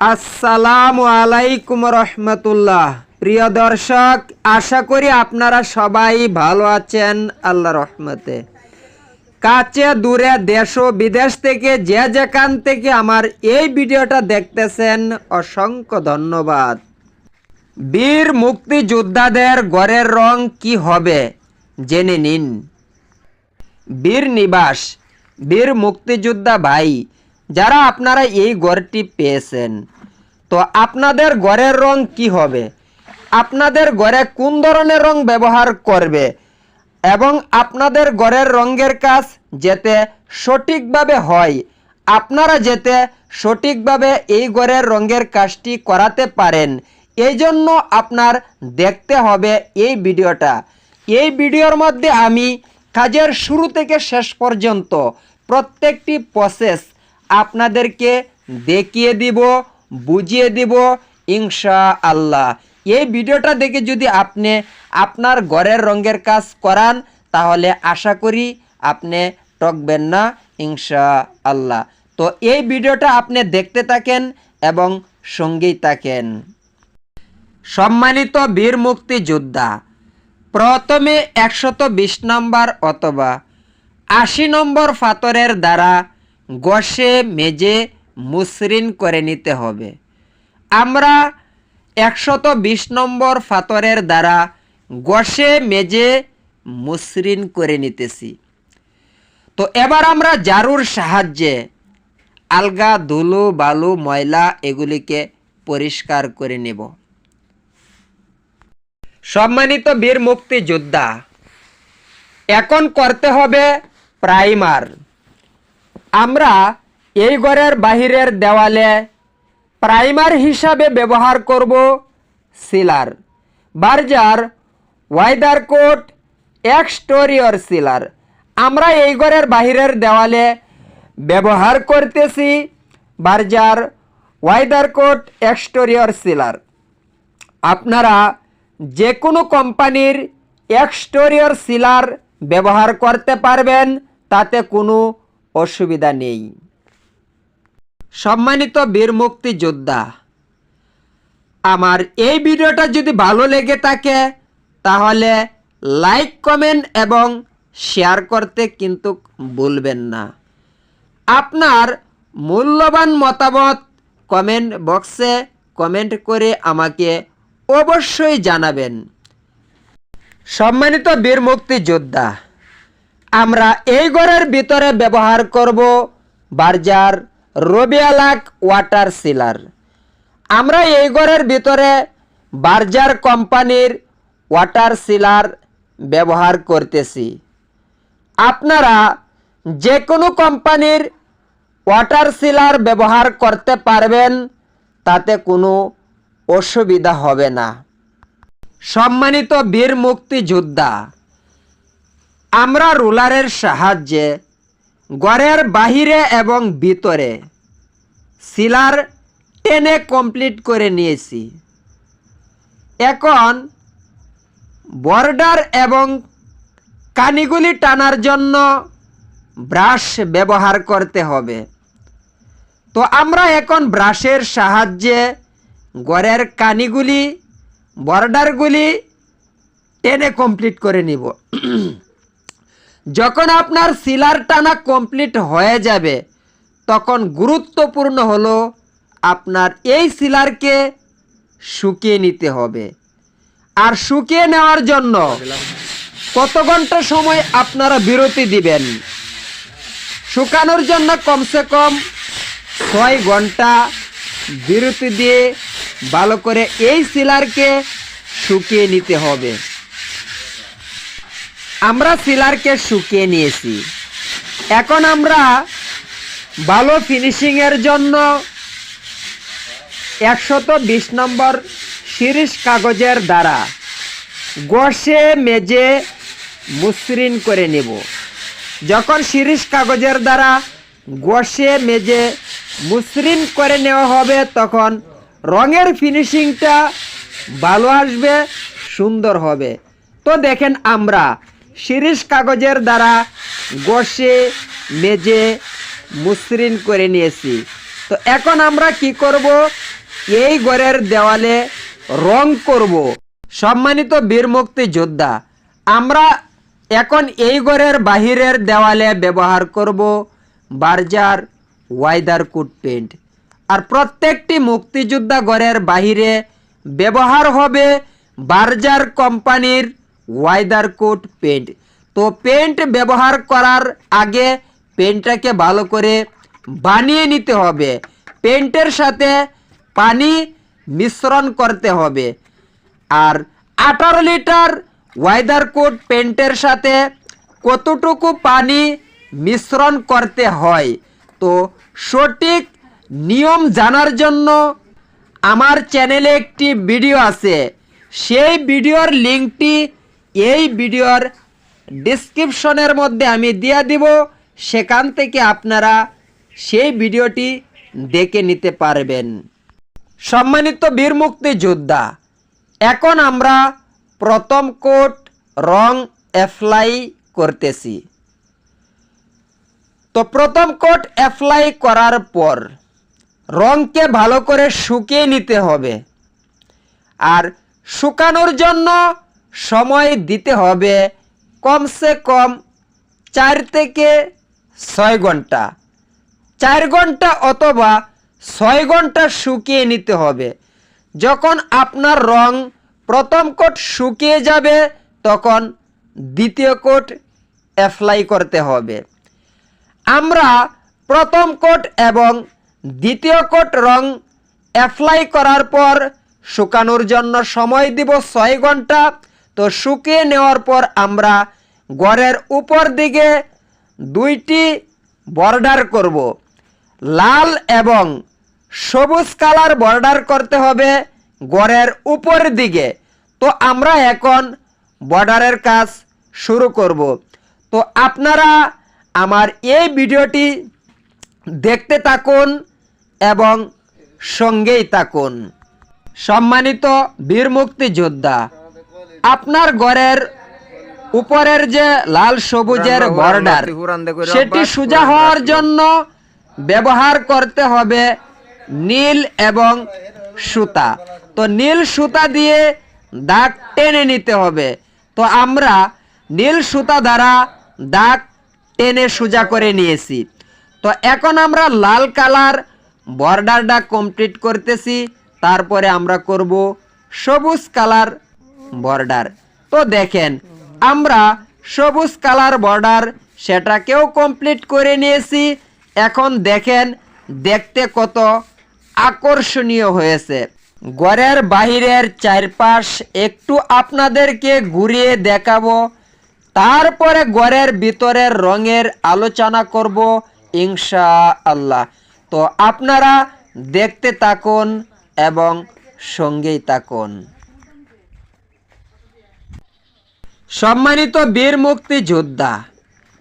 আসসালামু আলাইকুম রহমতুল্লাহ। প্রিয় দর্শক, আশা করি আপনারা সবাই ভালো আছেন, আল্লাহ রহমতে। কাছে দূরে দেশ ও বিদেশ থেকে যে যেখান থেকে আমার এই ভিডিওটা দেখতেছেন, অসংখ্য ধন্যবাদ। বীর মুক্তিযোদ্ধাদের গড়ের রং কি হবে, জেনে নিন। বীর নিবাস, বীর মুক্তিযোদ্ধা ভাই যারা আপনারা এই গড়টি পেয়েছেন, তো আপনাদের গড়ের রং কি হবে? আপনাদের গড়ে কোন ধরনের রং ব্যবহার করবে? এবং আপনাদের গড়ের রঙের কাজ যেতে সঠিকভাবে হয়, আপনারা যেতে সঠিকভাবে এই গড়ের রঙের কাজটি করাতে পারেন। এই জন্য আপনার দেখতে হবে এই ভিডিওটা। এই ভিডিওর মধ্যে আমি কাজের শুরু থেকে শেষ পর্যন্ত প্রত্যেকটি প্রসেস আপনাদেরকে দেখিয়ে দিব, বুঝিয়ে দিব ইনশা আল্লাহ এই ভিডিওটা দেখে যদি আপনি আপনার ঘরের রঙের কাজ করান, তাহলে আশা করি আপনি টকবেন না ইনশা আল্লাহ তো এই ভিডিওটা আপনি দেখতে থাকেন এবং সঙ্গেই থাকেন। সম্মানিত বীর মুক্তিযোদ্ধা, প্রথমে একশত বিশ নম্বর অথবা আশি নম্বর ফাতরের দ্বারা গসে মেজে মসৃণ করে নিতে হবে। আমরা একশত বিশ নম্বর ফাতরের দ্বারা গসে মেজে মসৃণ করে নিতেছি। তো এবার আমরা জারুর সাহায্যে আলগা ধুলো, বালু, ময়লা এগুলিকে পরিষ্কার করে নেব। সম্মানিত বীর মুক্তিযোদ্ধা, এখন করতে হবে প্রাইমার। আমরা এই ঘরের বাহিরের দেওয়ালে প্রাইমার হিসাবে ব্যবহার করব সিলার, বার্জার, ওয়াইদার কোট, এক্সটোরিয়র সিলার। আমরা এই ঘরের বাহিরের দেওয়ালে ব্যবহার করতেছি বার্জার, ওয়াইদার কোট, এক্সটোরিয়র সিলার। আপনারা যে কোনো কোম্পানির এক্সটোরিয়র সিলার ব্যবহার করতে পারবেন, তাতে কোনো অসুবিধা নেই। সম্মানিত বীর মুক্তিযোদ্ধা, আমার এই ভিডিওটা যদি ভালো লেগে থাকে, তাহলে লাইক, কমেন্ট এবং শেয়ার করতে কিন্তু ভুলবেন না। আপনার মূল্যবান মতামত কমেন্ট বক্সে কমেন্ট করে আমাকে অবশ্যই জানাবেন। সম্মানিত বীর মুক্তিযোদ্ধা আমরা এই ঘরের ভিতরে ব্যবহার করব বার্জার রবিয়ালাক ওয়াটার সিলার। আমরা এই ঘরের ভিতরে বার্জার কোম্পানির ওয়াটার সিলার ব্যবহার করতেছি। আপনারা যে কোনো কোম্পানির ওয়াটার সিলার ব্যবহার করতে পারবেন, তাতে কোনো অসুবিধা হবে না। সম্মানিত বীর মুক্তিযোদ্ধা আমরা রুলারের সাহায্যে, ঘরের বাহিরে এবং ভিতরে সিলার টেনে কমপ্লিট করে নিয়েছি। এখন বর্ডার এবং কানিগুলি টানার জন্য ব্রাশ ব্যবহার করতে হবে। তো আমরা এখন ব্রাশের সাহায্যে গড়ের কানিগুলি, বর্ডারগুলি টেনে কমপ্লিট করে নিব। যখন আপনার সিলার টানা কমপ্লিট হয়ে যাবে, তখন গুরুত্বপূর্ণ হলো আপনার এই সিলারকে শুকিয়ে নিতে হবে। আর শুকিয়ে নেওয়ার জন্য কত ঘণ্টা সময় আপনারা বিরতি দিবেন? শুকানোর জন্য কমসে কম ছয় ঘণ্টা বিরতি দিয়ে ভালো করে এই সিলারকে শুকিয়ে নিতে হবে। আমরা সিলারকে শুকিয়ে নিয়েছি। এখন আমরা ভালো ফিনিশিংয়ের জন্য একশত বিশ নম্বর শিরিষ কাগজের দ্বারা গসে মেজে মসৃণ করে নেব। যখন শিরিষ কাগজের দ্বারা গসে মেজে মসৃণ করে নেওয়া হবে, তখন রঙের ফিনিশিংটা ভালো আসবে, সুন্দর হবে। তো দেখেন আমরা শিরিষ কাগজের দ্বারা গসে মেজে, মসৃণ করে নিয়েছি। তো এখন আমরা কি করব? এই ঘরের দেওয়ালে রং করব। সম্মানিত বীর মুক্তি যোদ্ধা আমরা এখন এই ঘরের বাহিরের দেওয়ালে ব্যবহার করব বার্জার ওয়াইদার কুট পেন্ট। আর প্রত্যেকটি মুক্তিযোদ্ধা ঘরের বাহিরে ব্যবহার হবে বার্জার কোম্পানির ওয়াইদার কোট পেন্ট তো পেন্ট ব্যবহার করার আগে পেন্টটাকে ভালো করে বানিয়ে নিতে হবে। পেন্টের সাথে পানি মিশ্রণ করতে হবে। আর আঠারো লিটার ওয়াইদার কোট পেন্টের সাথে কতটুকু পানি মিশ্রণ করতে হয়? তো সঠিক নিয়ম জানার জন্য আমার চ্যানেলে একটি ভিডিও আছে। সেই ভিডিওর লিঙ্কটি এই ভিডিওর ডিসক্রিপশনের মধ্যে আমি দিয়ে দিব। সেখান থেকে আপনারা সেই ভিডিওটি দেখে নিতে পারবেন। সম্মানিত বীর মুক্তি যোদ্ধা এখন আমরা প্রথম কোট রং অ্যাপ্লাই করতেছি। তো প্রথম কোট অ্যাপ্লাই করার পর রংকে ভালো করে শুকিয়ে নিতে হবে। আর শুকানোর জন্য সময় দিতে হবে কমসে কম চার থেকে ছয় ঘণ্টা। চার ঘণ্টা অথবা ছয় ঘণ্টা শুকিয়ে নিতে হবে। যখন আপনার রং প্রথম কোট শুকিয়ে যাবে, তখন দ্বিতীয় কোট অ্যাপ্লাই করতে হবে। আমরা প্রথম কোট এবং দ্বিতীয় কোট রং অ্যাপ্লাই করার পর শুকানোর জন্য সময় দিব ছয় ঘণ্টা। তো শুকিয়ে নেওয়ার পর আমরা ঘরের উপর দিকে দুইটি বর্ডার করব। লাল এবং সবুজ কালার বর্ডার করতে হবে গড়ের উপর দিকে। তো আমরা এখন বর্ডারের কাজ শুরু করব। তো আপনারা আমার এই ভিডিওটি দেখতে থাকুন এবং সঙ্গেই থাকুন। সম্মানিত বীর মুক্তি যোদ্ধা আপনার ঘরের উপরের যে লাল সবুজের বর্ডার সেটি সোজা হওয়ার জন্য ব্যবহার করতে হবে নীল এবং সুতা। তো নীল সুতা দিয়ে দাগ টেনে নিতে হবে। তো আমরা নীল সুতা দ্বারা দাগ টেনে সোজা করে নিয়েছি। তো এখন আমরা লাল কালার বর্ডারটা কমপ্লিট করতেছি। তারপরে আমরা করব সবুজ কালার বর্ডার। তো দেখেন, আমরা সবুজ কালার বর্ডার, সেটাকেও কমপ্লিট করে নিয়েছি। এখন দেখেন, দেখতে কত আকর্ষণীয় হয়েছে। ঘরের বাহিরের চারপাশ একটু আপনাদেরকে ঘুরিয়ে দেখাবো। তারপরে ঘরের ভিতরের রঙের আলোচনা করব ইনশা আল্লাহ তো আপনারা দেখতে থাকুন এবং সঙ্গেই থাকুন। সম্মানিত বীর মুক্তিযোদ্ধা,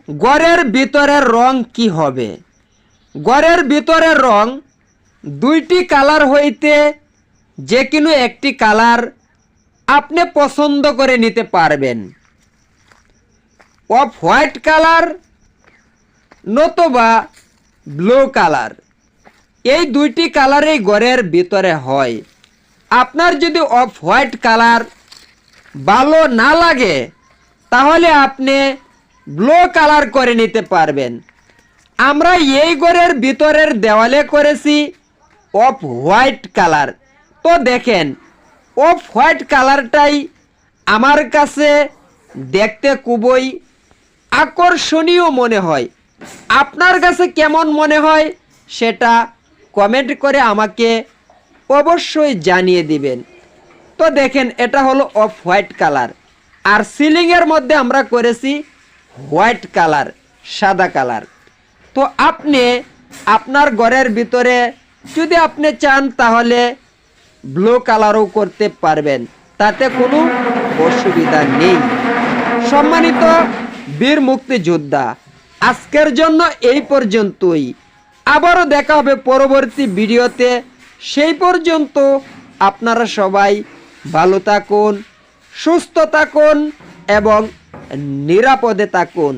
গড়ের ভিতরের রং কি হবে? গড়ের ভিতরের রং দুইটি কালার হইতে যে কোনো একটি কালার আপনি পছন্দ করে নিতে পারবেন। অফ হোয়াইট কালার নতুবা ব্লু কালার। এই দুইটি কালারেই ঘরের ভিতরে হয়। আপনার যদি অফ হোয়াইট কালার ভালো না লাগে তাহলে আপনি ব্লু কালার করে নিতে পারবেন। আমরা এই ঘরের ভিতরের দেওয়ালে করেছি অফ হোয়াইট কালার। তো দেখেন, অফ হোয়াইট কালারটাই আমার কাছে দেখতে খুবই আকর্ষণীয় মনে হয়। আপনার কাছে কেমন মনে হয় সেটা কমেন্ট করে আমাকে অবশ্যই জানিয়ে দিবেন। তো দেখেন, এটা হলো অফ হোয়াইট কালার। আর সিলিংয়ের মধ্যে আমরা করেছি হোয়াইট কালার সাদা কালার তো আপনি আপনার ঘরের ভিতরে যদি আপনি চান তাহলে ব্লু কালারও করতে পারবেন। তাতে কোনো অসুবিধা নেই। সম্মানিত বীর মুক্তি যোদ্ধা আজকের জন্য এই পর্যন্তই। আবারও দেখা হবে পরবর্তী ভিডিওতে। সেই পর্যন্ত আপনারা সবাই ভালো থাকুন সুস্থ থাকুন এবং নিরাপদে থাকুন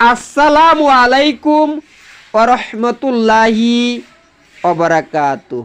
আসসালামু আলাইকুম ওরহমতুল্লাহি অবরাকাতুহ